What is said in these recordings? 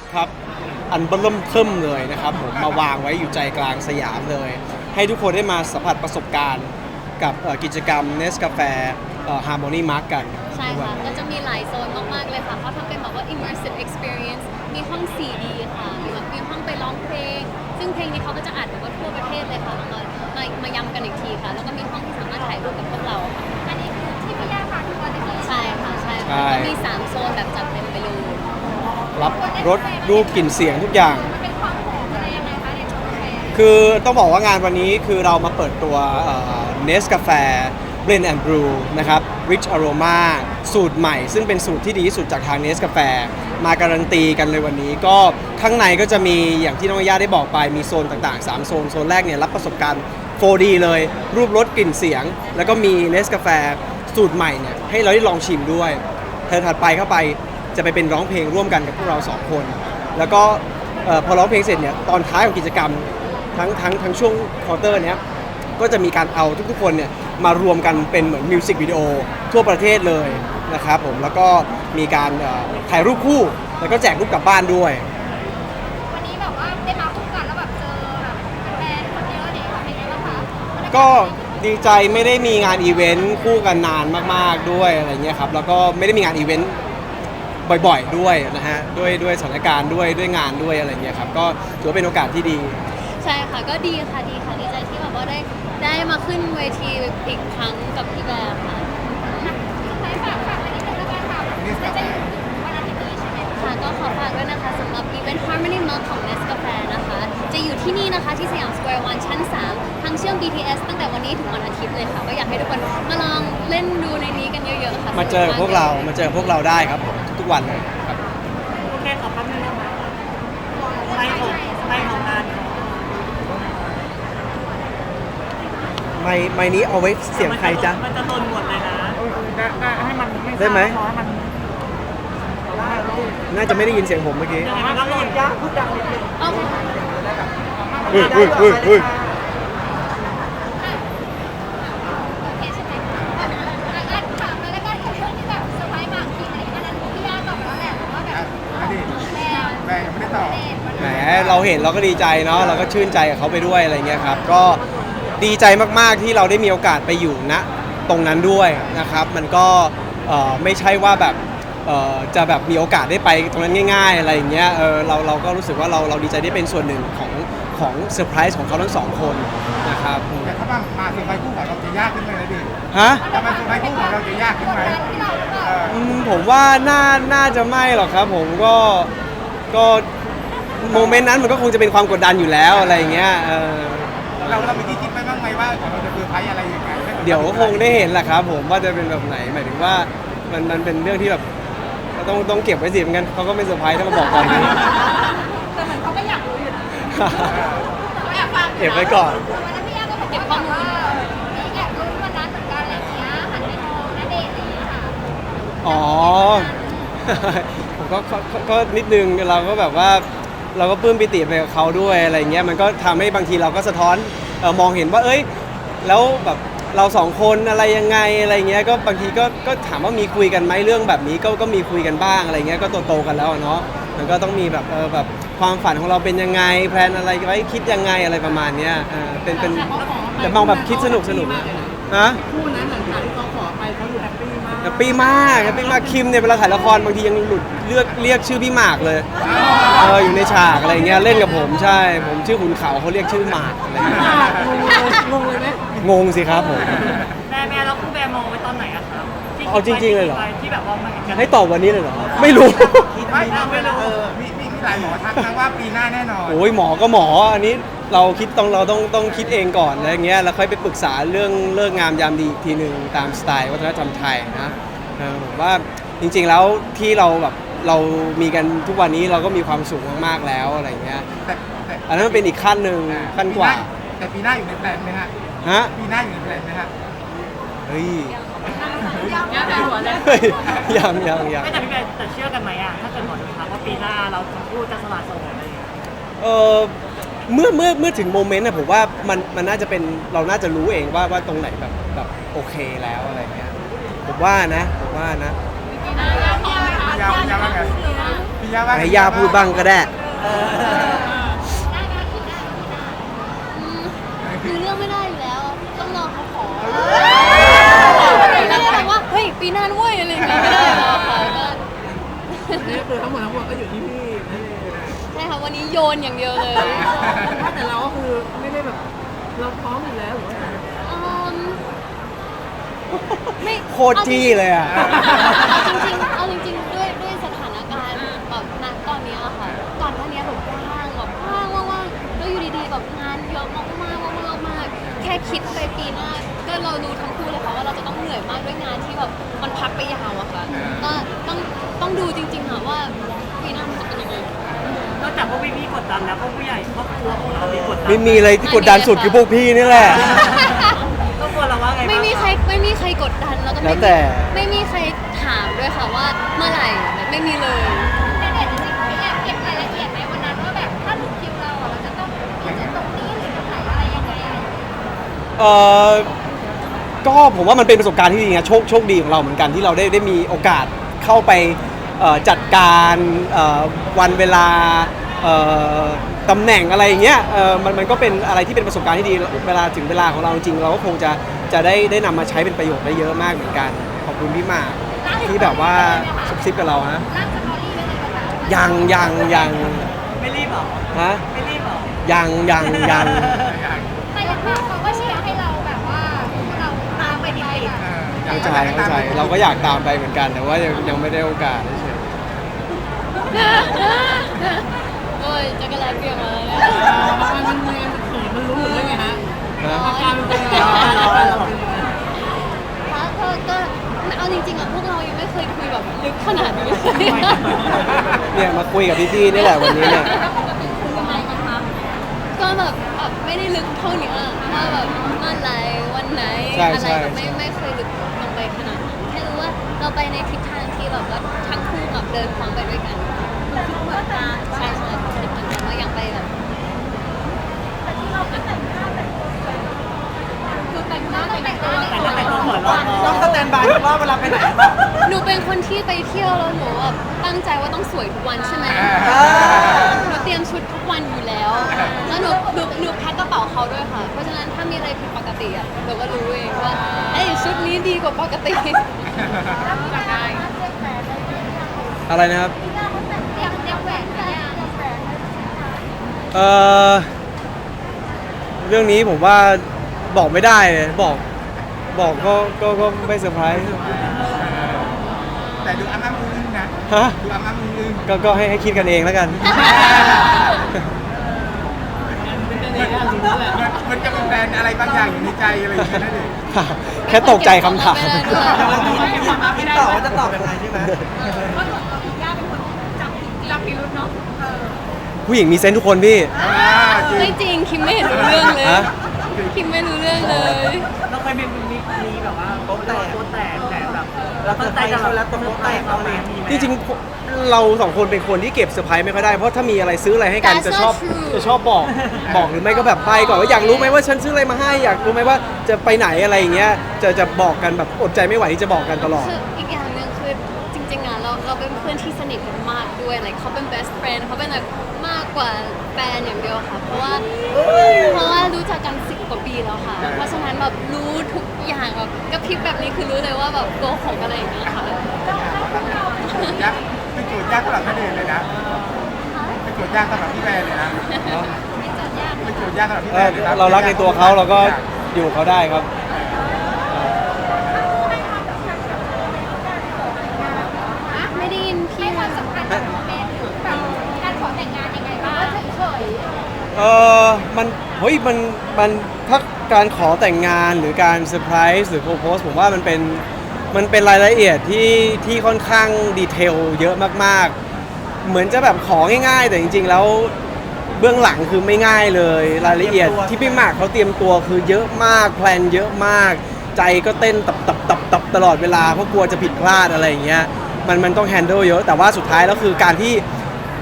ค้กครับ อันเบิ่มเทิมเลยนะครับผมมาวางไว้อยู่ใจกลางสยามเลย ให้ทุกคนได้มาสัมผัสประสบการณ์ กับเอ่อกิจกรรมเนสกาแฟฮาร์โมนีมาร์กกันใช่ค่ะ ก็จะมีหลายโซนมาก ๆ เลยค่ะเขาทำเป็นแบบว่า immersive experience มีห้อง 4D ค่ะ มีแบบมีห้องไปร้องเพลง ซึ่งเพลงนี้เขาก็จะอัดแบบว่าทั่วประเทศเลยค่ะมามามายำกันอีกทีค่ะ แล้วก็มีห้องที่สามารถถ่ายรูปกับพวกเราค่ะ อันนี้คือที่พี่ย่าพาทัวร์ที่ใช่ค่ะ ใช่ใช่ค่ะก็มี 3 โซนแบบจัดเต็มไปเลย รับรสรูปกลิ่นเสียงทุกอย่าง คือต้องบอกว่างานวันนี้คือเรามาเปิดตัวเนสกาแฟ Blend and Brew นะครับ Rich Aroma สูตรใหม่ ซึ่งเป็นสูตรที่ดีที่สุดจากทางเนสกาแฟมาการันตีกันเลยวันนี้ ก็ข้างในก็จะมีอย่างที่น้องย่าได้บอกไปมีโซนต่างๆ 3 โซน โซนแรกเนี่ยรับประสบการณ์ 4D เลย รูปรสกลิ่นเสียง แล้วก็มีเนสกาแฟสูตรใหม่เนี่ยให้เราได้ลองชิมด้วยเธอถัดไปเข้าไป จะไปเป็นร้องเพลงร่วมกันกับพวกเราสองคน แล้วก็เอ่อพอร้องเพลงเสร็จเนี่ยตอนท้ายของกิจกรรมทั้งทั้งทั้งช่วงควอเตอร์เนี้ยก็จะมีการเอาทุกๆคนเนี่ยมารวมกันเป็นเหมือนมิวสิกวิดีโอทั่วประเทศเลยนะครับผมแล้วก็มีการเอ่อถ่ายรูปคู่แล้วก็แจกรูปกลับบ้านด้วย วันนี้แบบว่าได้มาคู่กันแล้วแบบเจอแบบแฟนคนเยอะเนี่ยค่ะเป็นไงบ้างคะก็ดีใจไม่ได้มีงานอีเวนต์คู่กันนานมากๆด้วยอะไรเงี้ยครับแล้วก็ไม่ได้มีงานอีเวนต์ บ่อยๆด้วยนะฮะด้วยด้วยสถานการณ์ด้วยด้วยงานด้วยอะไรเงี้ยครับก็ถือว่าเป็นโอกาสที่ดี ใช่ค่ะก็ดีค่ะดีค่ะดีใจที่แบบว่าได้ได้มาขึ้นเวทีอีกครั้งกับพี่แบร์ค่ะใช่ฝากฝากไปนิดนึงแล้วกันค่ะจะจะอยู่วันอาทิตย์นี้ใช่ไหมค่ะก็ขอฝากด้วยนะคะสำหรับอีเวนต์ Harmony Milk ของ Nescafe นะคะ จะอยู่ที่นี่นะคะที่สยามสแควร์วันชั้น 3 ทางเชื่อม BTS ตั้งแต่วันนี้ถึงวันอาทิตย์เลยค่ะ ก็อยากให้ทุกคนมาลองเล่นดูในนี้กันเยอะๆค่ะมาเจอกับพวกเรามาเจอกับพวกเราได้ครับผมทุกๆ วันเลยครับโอเคขอแป๊บนึงนะคะสไลด์ของสไลด์ของงานของไม่ไม่นี้เอาไว้เสียงใครจ๊ะ มันจะหล่นหมดเลยนะให้มันไม่ได้ไหมให้มันน่าจะไม่ได้ยินเสียงผมเมื่อกี้ยังไงมันก็หล่นยากพูดดังนิดนึงโอเเราเห็นเราก็ดีใจเนาะเราก็ชื่นใจกับเขาไปด้วยอะไรเงี้ยครับก็ดีใจมากๆที่เราได้มีโอกาสไปอยู่ณตรงนั้นด้วยนะครับ มันก็เอ่อไม่ใช่ว่าแบบเอ่อจะแบบมีโอกาสได้ไปตรงนั้นง่าย ๆ อะไรอย่างเงี้ยเออเราเราก็รู้สึกว่าเราเราดีใจได้เป็นส่วนหนึ่งของของเซอร์ไพรส์ของเขาทั้งสองคนนะครับอืมแต่ถ้ามามาเซอร์ไพรส์คู่ของเราจะยากขึ้นไหมนะดิฮะ ถ้ามาเซอร์ไพรส์คู่ของเราจะยากขึ้นไหมเอออืมผมว่าน่าน่าจะไม่หรอกครับผมก็ก็ โมเมนต์นั้นมันก็คงจะเป็นความกดดันอยู่แล้วอะไรอย่างเงี้ยเออเราเรามีที่คิดไว้บ้างไหมว่าเราจะเซอร์ไพรส์อะไรยังไงเดี๋ยวคงได้เห็นแหละครับผมว่าจะเป็นแบบไหนหมายถึงว่ามันมันเป็นเรื่องที่แบบก็ต้องต้องเก็บไว้สิเหมือนกันเขาก็ไม่เซอร์ไพรส์ถ้ามาบอกตอนนี้แต่เหมือนเขาก็อยากรู้อยู่นะเขาอยากฟังเก็บไว้ก่อนวันนั้นพี่ย่าก็บอกว่าแบบว่ามีแอบลุ้นวันนั้นเหมือนกันอะไรอย่างเงี้ยหันไปมองณเดชน์อะไรอย่างเงี้ยค่ะอ๋อผมก็ก็ก็ก็นิดนึงเราก็แบบว่า เราก็ปลื้มปิติไปกับเขาด้วยอะไรเงี้ยมันก็ทำให้บางทีเราก็สะท้อนออมองเห็นว่า เอ้ย แล้วแบบเราสองคนอะไรยังไงอะไรเงี้ยก็บางทีก็ก็ถามว่ามีคุยกันไหมเรื่องแบบนี้ก็ก็มีคุยกันบ้างอะไรเงี้ยก็โตๆกันแล้วเนาะมันก็ต้องมีแบบเออแบบความฝันของเราเป็นยังไงแพลนอะไรไว้คิดยังไงอะไรประมาณเนี้ยเออเป็นเป็นแต่มองแบบคิดสนุกสนุกนะ ฮะคู่นั้นหลังจากที่เขาขอไปเขาอยู่แฮปปี้มากแฮปปี้มากแฮปปี้มากคิมเนี่ยเวลาถ่ายละครบางทียังหลุดเลือกเรียกชื่อพี่หมากเลยเอออยู่ในฉากอะไรเงี้ยเล่นกับผมใช่ ผมชื่อขุนเขาเขาเรียกชื่อหมากอะไรเงี้ยงงเลยไหมงงสิครับผมแม่แม่แล้วคู่แบร์มองไว้ตอนไหนอะครับที่เอาจริงๆเลยเหรอที่แบบว่ามันเห็นกันให้ตอบวันนี้เลยเหรอไม่รู้ไม่ไม่รู้เออมีมีมีหลายหมอทักนะว่าปีหน้าแน่นอน โอ้ยหมอก็หมออันนี้เราคิดต้องเราต้องต้องคิดเองก่อนอะไรเงี้ยแล้วค่อยไปปรึกษาเรื่องเลิกงามยามดีอีกทีหนึ่งตามสไตล์วัฒนธรรมไทยนะเออผมว่าจริงๆแล้วที่เราแบบเรามีกันทุกวันนี้เราก็มีความสุขมากๆแล้วอะไรเงี้ยแต่แต่อันนั้นมันเป็นอีกขั้นหนึ่งขั้นกว่าแต่ปีหน้าอยู่ในแพลนไหมฮะฮะปีหน้าอยู่ในแพลนไหมฮะเฮ้ยย่าแบร์หัวเลยเฮ้ยยังยังยังไม่แต่พี่แบร์แต่เชื่อกันไหมอะถ้าเกิดหมอดูทักว่า ปีหน้าเราทั้งคู่จะสละโสดอะไรอย่างเงี้ยเออเมื่อเมื่อเมื่อถึงโมเมนต์นะผมว่ามันมันน่าจะเป็นเราน่าจะรู้เองว่าว่าตรงไหนแบบแบบโอเคแล้วอะไรเงี้ยผมว่านะผมว่านะยาวยาวแล้วไงพี่ย่าว่าให้ย่าพูดบ้างก็ได้อืมคือเรื่องไม่ได้อยู่แล้ว ต้องรอเขาขอแล้วก็แบบว่า เฮ้ย ปีหน้าด้วยอะไรอย่างเงี้ยไม่ได้หรอกค่ะก็ นี่คือทั้งหมดทั้งมวลก็อยู่ที่พี่ใช่ค่ะวันนี้โยนอย่างเดียวเลยแต่เราก็คือไม่ได้แบบเราพร้อมอยู่แล้วหรือว่าอืมไม่โคตรจี้เลยอะจริงๆเอาจริงๆ ไม่มีอะไรที่กดดันสุดคือพวกพี่นี่แหละ ครอบครัวเราว่าไงบ้างไม่มีใครไม่มีใครกดดันแล้วก็แล้ไม่วแต่ มีไม่มีใครถามด้วยค่ะว่าเมื่อไหร่ไม่มีเลยเด็ดจริงๆพี่แอบเก็บรายละเอียดไหมวันนั้นว่าแบบถ้าถึงคิวเราอะเราจะต้องกินตรงนี้หรือตรงไหนอะไรยังไงอะไรอย่างเงี้ยเออก็ผมว่ามันเป็นประสบการณ์ที่ดีนะโชคโชคดีของเราเหมือนกันที่เราได้ได้มีโอกาสเข้าไปเอ่อจัดการเอ่อวันเวลาเอ่อ ตำแหน่งอะไรอย่างเงี้ยเออมันมันก็เป็นอะไรที่เป็นประสบการณ์ที่ดีเวลาถึงเวลาของเราจริงๆเราก็คงจะจะได้ได้นำมาใช้เป็นประโยชน์ได้เยอะมากเหมือนกันขอบคุณพี่หมากที่แบบว่าซุบซิบกับเราฮะร่างสตอรี่ไว้เลยนะคะยังยังยังไม่รีบเหรอฮะไม่รีบเหรอยังยังยังแต่อย่างมากเขาก็เชียร์ให้เราแบบว่าเราตามไปดีๆอะเข้าใจเข้าใจเราก็อยากตามไปเหมือนกันแต่ว่ายังยังไม่ได้โอกาสเฉยโอ้ยจักรแลเปลี่ยนมาแล้วมันมันมันมันเขินมันรู้หรือไงฮะนะอาการมันเป็นยังไงอาการเราเป็นยังไงคะก็ก็เอาจริงๆอะพวกเรายังไม่เคยคุยแบบลึกขนาดนี้เลยเนี่ยมาคุยกับพี่ๆนี่แหละวันนี้เนี่ยก็แบบแบบไม่ได้ลึกเท่านี้อะว่าแบบเมื่อไหรวันไหนใช่อะไรใช่ แบบไม่ใช่ไม่เคยลึกลงไปขนาดนั้นแค่รู้ว่าเราไปในทิศทางที่แบบว่าทั้งคู่แบบเดินพร้อมไปด้วยกันใช่ใช่ คิดเหมือนกันว่ายังไปแบบคือแต่งหน้าแต่งตัวแต่ก็แต่ก็เหมือนเราต้องสแตนบายว่าเวลาไปไหนบ้างหนูเป็นคนที่ไปเที่ยวแล้วหนูแบบตั้งใจว่าต้องสวยทุกวันใช่ไหมอ่าหนูเตรียมชุดทุกวันอยู่แล้ว แล้วหนูหนูหนูแพ็คกระเป๋าเขาด้วยค่ะ เพราะฉะนั้นถ้ามีอะไรผิดปกติอะหนูก็รู้เองว่าเอ้ยชุดนี้ดีกว่าปกติได้อะไรนะครับ เตรียมเตรียมแหวนไปยัง เออเรื่องนี้ผมว่าบอกไม่ได้เลยบอกบอกก็ก็ก็ไม่เซอร์ไพรส์แต่ดูอ้ำอ้ำอึ้งๆนะฮะดูอ้ำอ้ำอึ้งก็ก็ให้ให้คิดกันเองแล้วกันเป็นยังไงอะรู้แล้วแหละๆมันจะเป็นแบรนด์อะไรบางอย่างอยู่ในใจอะไรอย่างเงี้ยนะเด็กแค่ตกใจคำถามไม่ได้ด้วยพี่ตอบว่าจะตอบยังไงใช่ไหมผู้ หญิงมีเซนส์ทุกคนพี่อ่าจริงไม่จริงคิมไม่เห็นรู้เรื่องเลย ฮะ คิมไม่รู้เรื่องเลย เราเคยมีมีมีแบบว่าโต๊ะแตกโต๊ะแตกแต่แบบเราตั้งใจจะแล้วโต๊ะแตกเราเลยมีไหม ที่จริงเราสองคนเป็นคนที่เก็บเซอร์ไพรส์ไม่ค่อยได้ เพราะถ้ามีอะไรซื้ออะไรให้กัน That's จะ so ชอบ true จะชอบบอก บอกหรือไม่ก็แบบไปก่อนว่าอยากรู้ไหมว่าฉันซื้ออะไรมาให้อยากรู้ไหมว่าจะไปไหนอะไรอย่างเงี้ยจะจะบอกกันแบบอดใจไม่ไหวที่จะบอกกันตลอด คืออีกอย่างหนึ่งคือจริงๆอะเราเราเป็นเพื่อนที่สนิทกันมากด้วย like เขาเป็น best friend เขาเป็นแบบมา กกว่าแฟนอย่างเดียวค่ะ เพราะว่าเพราะว่ารู้จักกันสิบกว่าปีแล้วค่ะ เพราะฉะนั้นแบบรู้ทุกอย่างแบบกระพริบแบบนี้คือรู้เลยว่าแบบโกหกอะไรอย่างเงี้ยค่ะยากเป็นโจทย์ยากสำหรับพี่เดนเลยนะเป็นโจทย์ยากสำหรับพี่แบรนด์เลยนะเป็นโจทย์ยากสำหรับพี่เอแบรอนด์เลยนะเรารักในตัวเขาเราก็อยู่กับเขาได้ครับ ไม่ได้ยินพี่ ให้ความสำคัญกับโมเมนต์แบบการขอแต่งงานยังไงบ้างเฉย เออมันเฮ้ยมันมันถ้าการขอแต่งงานหรือการเซอร์ไพรส์หรือโพโพสผมว่ามันเป็นมันเป็นรายละเอียดที่ที่ค่อนข้างดีเทลเยอะมากๆ เหมือนจะแบบของ่ายๆ แต่จริง ๆ แล้วเบื้องหลังคือไม่ง่ายเลย รายละเอียดที่พี่หมากเขาเตรียมตัวคือเยอะมากแพลนเยอะมาก ใจก็เต้นตับตับตับตับตลอดเวลาเพราะกลัวจะผิดพลาดอะไรอย่างเงี้ยมันมันต้องแฮนด์ลเยอะแต่ว่าสุดท้ายแล้วคือการที่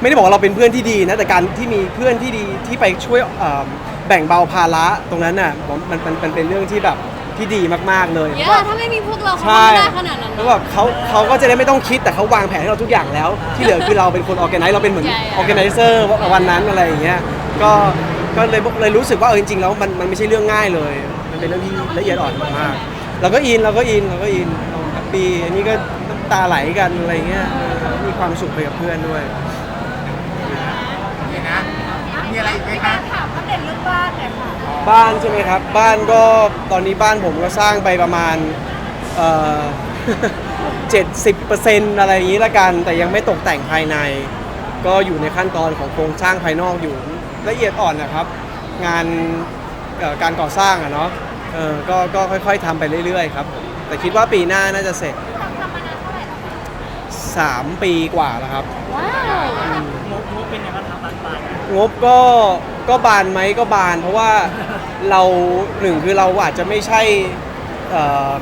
ไม่ได้บอกว่าเราเป็นเพื่อนที่ดีนะแต่การที่มีเพื่อนที่ดีที่ไปช่วยเอ่อแบ่งเบาภาระตรงนั้นน่ะผมมันมันมันเป็นเรื่องที่แบบที่ดีมากๆเลยเยเพราะว่าอะถ้าไม่มีพวกเราเขาใช่ไม่ได้ขนาดนั้นแล้วแบบเขาเขาก็จะได้ไม่ต้องคิดแต่เขาวางแผนให้เราทุกอย่างแล้ว ที่เหลือคือเราเป็นคนออแกไนซ์เราเป็นเหมือนใหญ่ออแกไนเซอร์วันนั้นอะไรอย่างเงี้ยก็ก็เลยเลยรู้สึกว่าเออจริงๆแล้วมันมันไม่ใช่เรื่องง่ายเลย มันเป็นเรื่องที่ละเอียดอ่อนมากๆเราก็อินเราก็อินเราก็อินเราแฮปปี้อันนี้ก็น้ำตาไหลกันอะไรเงี้ยเออมีความสุขไปกับเพื่อนด้วยนี่นะ มีอะไรอีกไหมคะถามว่าเด่นเรื่องบ้านเนี่ยค่ะบ้านใช่ไหมครับ บ้านก็ตอนนี้บ้านผมก็สร้างไปประมาณเอ่อเจ็ดสิบเปอร์เซ็นต์อะไรอย่างนี้ละกัน แต่ยังไม่ตกแต่งภายใน ก็อยู่ในขั้นตอนของโครงสร้างภายนอกอยู่ละเอียดอ่อนนะครับ งานเอ่อการก่อสร้างอะเนาะเออก็ก็ค่อยๆทำไปเรื่อยๆครับผมแต่คิดว่าปีหน้าน่าจะเสร็จ 3 ปีกว่าแล้วครับ ว้าวงบงบเป็นยังไงบ้างครับบานปลายงบก็ก็บานไหมก็บาน เพราะว่าเราหนึ่งคือเราอาจจะไม่ใช่เอ่อ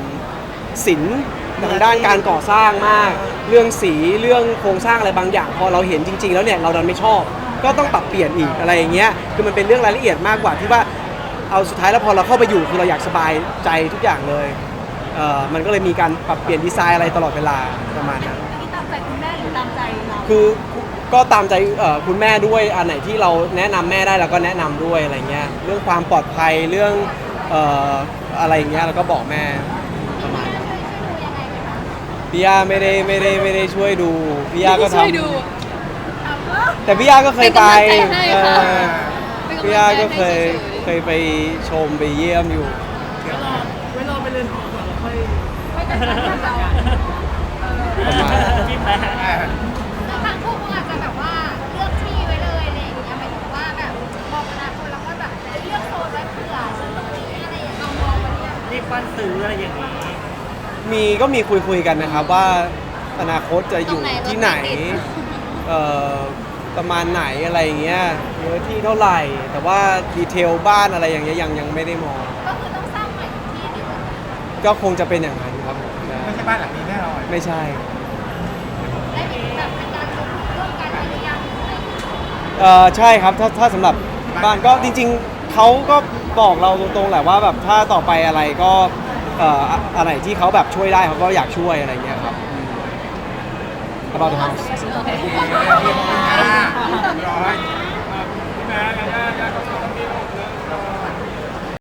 ศิลป์ทางด้านการก่อสร้างมาก เรื่องสีเรื่องโครงสร้างอะไรบางอย่าง พอเราเห็นจริง ๆ แล้วเนี่ยเราดันไม่ชอบ ก็ต้องปรับเปลี่ยนอีกอะไรอย่างเงี้ยคือมันเป็นเรื่องรายละเอียดมากกว่าที่ว่าเอาสุดท้ายแล้วพอเราเข้าไปอยู่คือเราอยากสบายใจทุกอย่างเลยเอ่อมันก็เลยมีการปรับเปลี่ยนดีไซน์อะไรตลอดเวลาประมาณนั้น คือก็ตามใจเอ่อคุณแม่ด้วยอันไหนที่เราแนะนำแม่ได้เราก็แนะนำด้วยอะไรเงี้ยเรื่องความปลอดภัยเรื่องเอ่ออะไรอย่างเงี้ยเราก็บอกแม่ประมาณนั้นพี่ย่าไม่ได้ไม่ได้ไม่ได้ช่วยดูพี่ย่าก็ทช่วยดูำแต่พี่ย่าก็เคยไปเป็นกำลังใจให้ค่ะ เออเป็นพี่กำย่าลังใจก็เคยให้เคยไปชมไปเยี่ยมอยู่ ไว้รอไปเรียนหอก่อนแล้วค่อยไม่จัดการกับเรา ประมาณพี่แพ้เออแล้ ปั้นซื้ออะไรอย่างนี้มีก็มีคุยคุยๆกันนะครับว่าอนาคตจะอยู่ที่ไหนเอ่อประมาณไหนอะไรอย่างเงี้ยเนื้อที่เท่าไหร่ แต่ว่าดีเทลบ้านอะไรอย่างเงี้ยยังยังไม่ได้มอง ก็คือต้องสร้างใหม่ทุกที่ดีกว่าก็คงจะเป็นอย่างนั้นครับผมนะไม่ใช่บ้านหลังนี้แน่นอนไม่ใช่ ได้เป็นแบบเป็นการลงทุนร่วมกันหรือยังอะไรอย่างเงี้ยเอ่อใช่ครับถ้าถ้าสำหรับบ้านก็จริงๆ เขาก็บอกเราตรงๆแหละว่าแบบถ้าต่อไปอะไรก็เอ่ออะอะไรที่เขาแบบช่วยได้เขาก็อยากช่วยอะไรเงี้ยครับอืม about the house โอเคอ่าร้อย